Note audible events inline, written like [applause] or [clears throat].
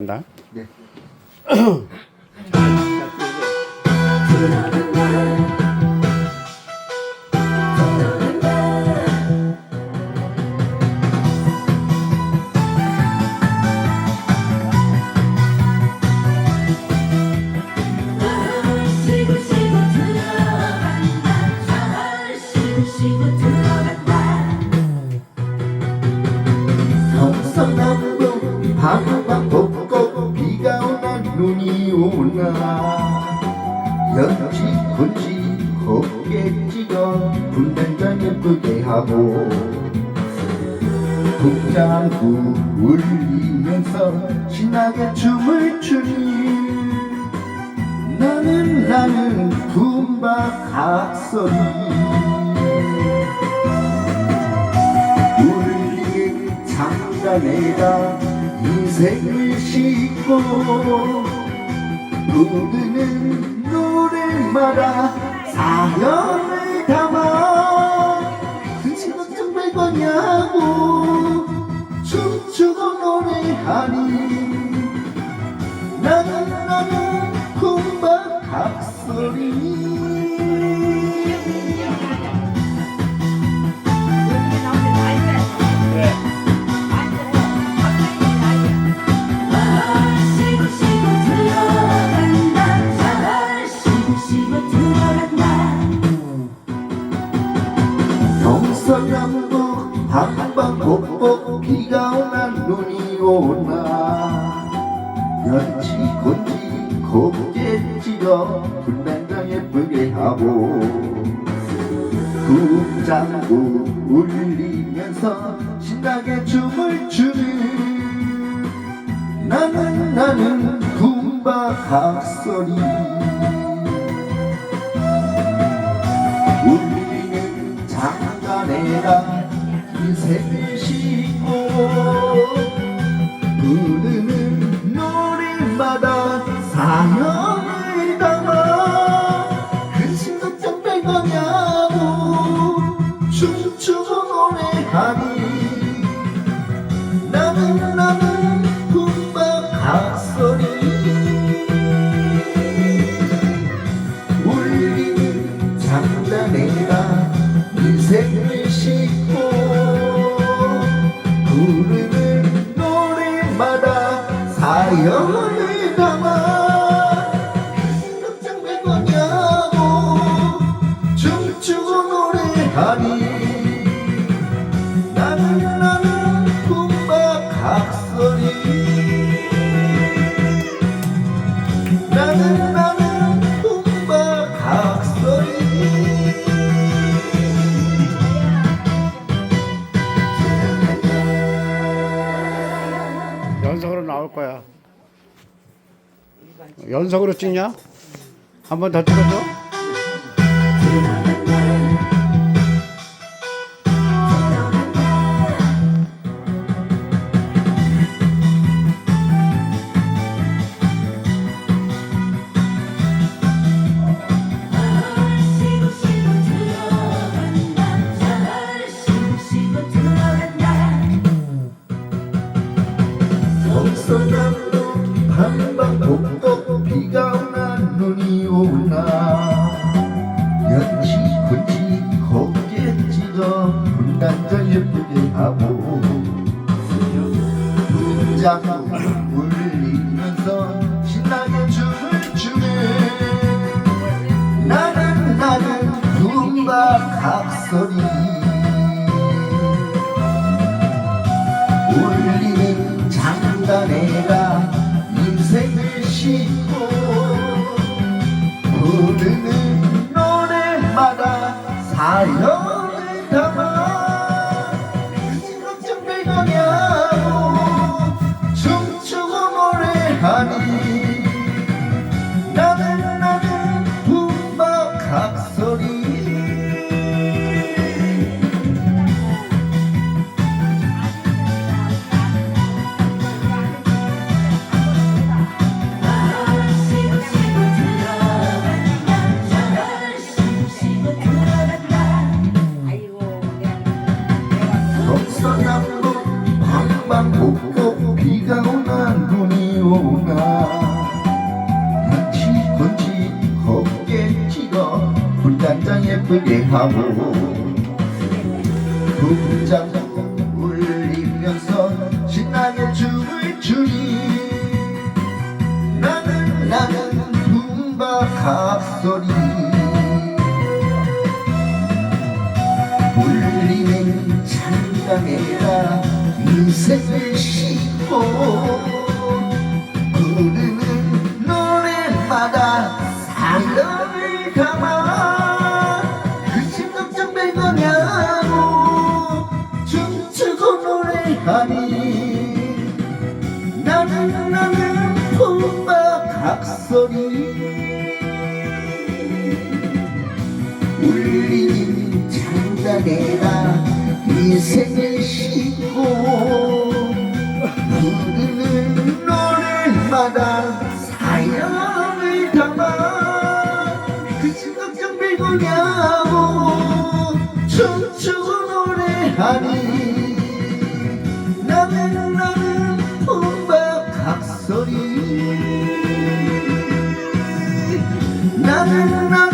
나 네. [clears throat] 찍어 분단장 예쁘게 하고 국장구 울리면서 신나게 춤을 추니 나는 나는 붐바 각설이 울리는 장단에다 인생을 싣고 부르는 노래마다 사연을 담아 그치 걱정 말 거냐고 춤추고 노래하니 나는 나는 kum바 각설이 서남북 방방곡곡 비가 오나 눈이 오나. 연지 곤지 곱게 찌어 분단장 예쁘게 하고. 국장구 울리면서 신나게 춤을 추는 나는 나는 kum바 각설이 장단에다 인생을 싣고 부르는 노래마다 사연 싣고 부르는 노래마다 사연을 담아 걱정 왜 거냐고 춤추고 노래하니 연속으로 찍냐? 한 번 더 찍어줘. 쉬 한방복도 비가 오나 눈이 오나. 연지 군지 곱게 찢어 분단장 예쁘게 하고. 분장 울리면서 신나게 춤을 추네. 나는 나는 둠바 각설이 부르는 있어 남도 방방 붓고 비가 오나 눈이 오나. 마치 건지 걷게 찍어 불단장 예쁘게 하고. 불장 싣고 부르는 노래마다 사연을 담아 그심 걱정 배거냐고 춤추고 노래하니 나는 나는 푸바 각소리 울리는 장단에다 인생을 나는 나